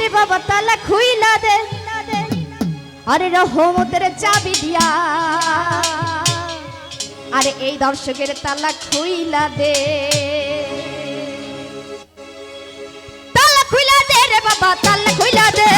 রে বাবা, তালা খুইলা দে। আরে রহমতের চাবি দিয়া। আরে এই দর্শকের তালা খুইলা দে। তালা খুইলা দে রে বাবা, তালা খুইলা দে।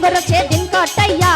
সঙ্গ রছে দিন কাটাইয়া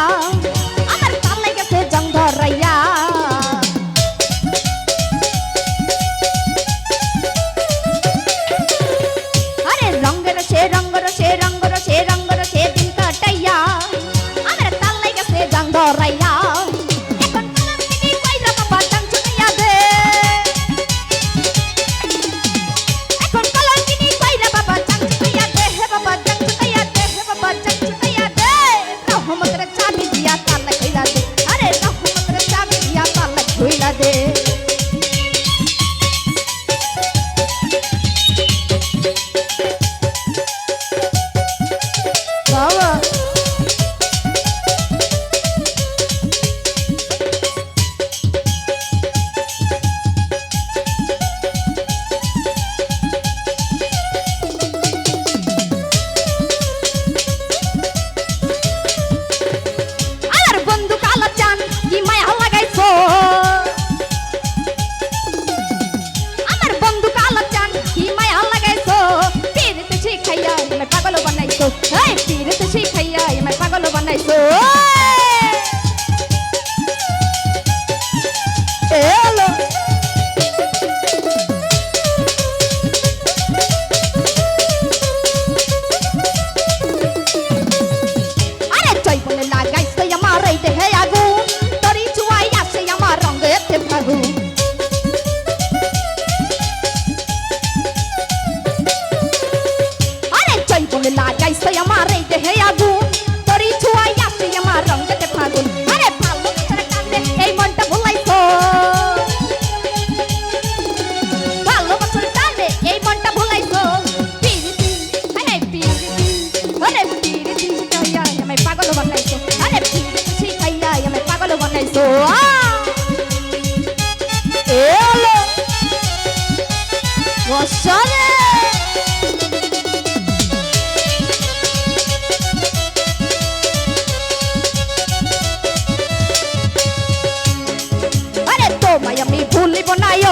Hey, হে আগুন তরি ছুয়াই আসি আমার রঙ্গতে ফাগুন। আরে ভালো তোরা কান্দে এই মনটা ভুলাইছো। ভালো বছর কান্দে এই মনটা ভুলাইছো। পিরিতি, আরে পিরিতি আরে পিরিতি শিখাইয়া আমায় পাগল বানাইছো। আরে পিরিতি শিখাইয়া আমায় পাগল বানাইছো। এলো মশারে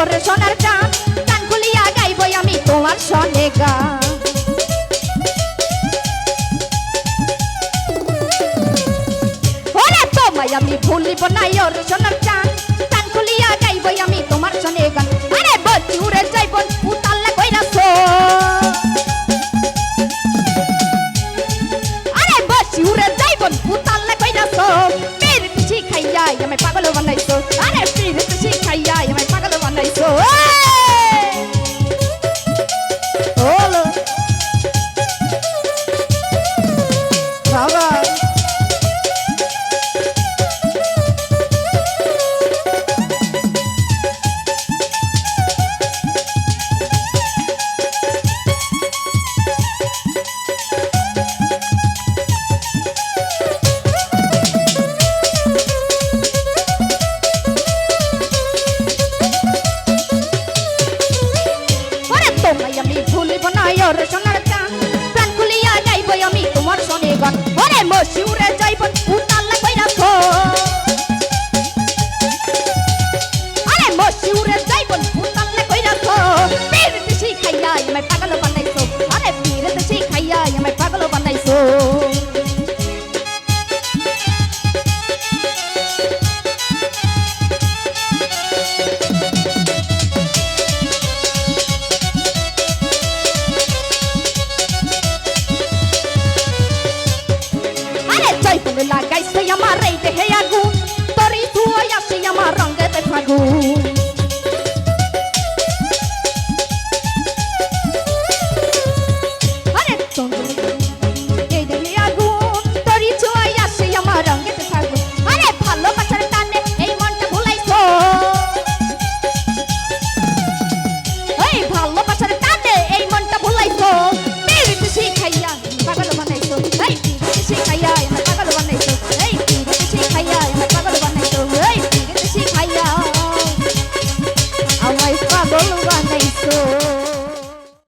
তোর সোনার টান কান খুলিয়া গাইব আমি তোমার সনে গান তোমায় আমি ভুলিব না, ওর সোনার চান কান খুলিয়া গাইব আমি তোমার সনে গান আরে বলছি উড়ে যাইব উতাল্লা কইরা সো আরে বলছি উড়ে যাইব উতাল্লা কইরা সো পীর পিছি খাইয়া আমি পাগল বানাইছো। আরে পীর ওরে লাগাইছে আমার এই দেহে আগুন তরি ধুয়াই আসি আমার রঙেতে ফাগুন